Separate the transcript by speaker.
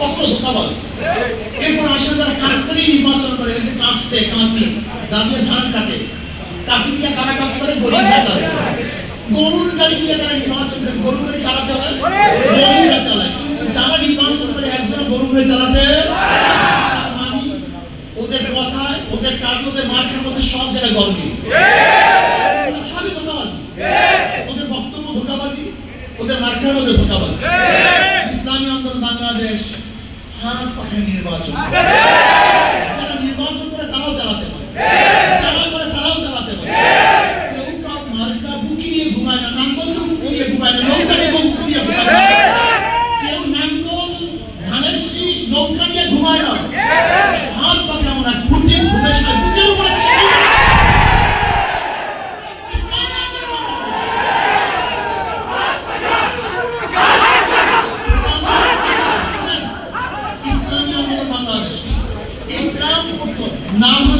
Speaker 1: কখনো ধোকাবাজ এরপর আসে যারা কাস্তারি নির্বাচন করে যে কাস্তে কাশি যাদের ধান কাটে কাশি দিয়ে কারা কাজ করে? গরিব কাজ গরুর গাড়ি দিয়ে তারা নির্বাচন করে গরুর গাড়ি কারা চালায়? গরিবরা চালায়। কিন্তু যারা নির্বাচন করে একজন গরু গাড়ি চালাতে মানে ওদের কথায় ওদের কাজ ওদের মাঠের মধ্যে সব জায়গায় গর্বী সবই ধোকাবাজি। ওদের বক্তব্য ধোকাবাজি ওদের মার্কার মধ্যে ধোকাবাজি। হাত তাকে নির্বাচন যারা নির্বাচন করে তারাও চালাতে পারে। যারা করে তারাও চালাতে পারে। কেউ কাউ মার্কা বুকি নিয়ে ঘুমায় না, নাঙ্গল তো বুকি নিয়ে ঘুমায় না, নৌকা নিয়ে বুকি নিয়ে ঘুমায় না। কেউ নাঙ্গল, ধানের শীষ নৌকা নিয়ে ঘুমায় না। নাম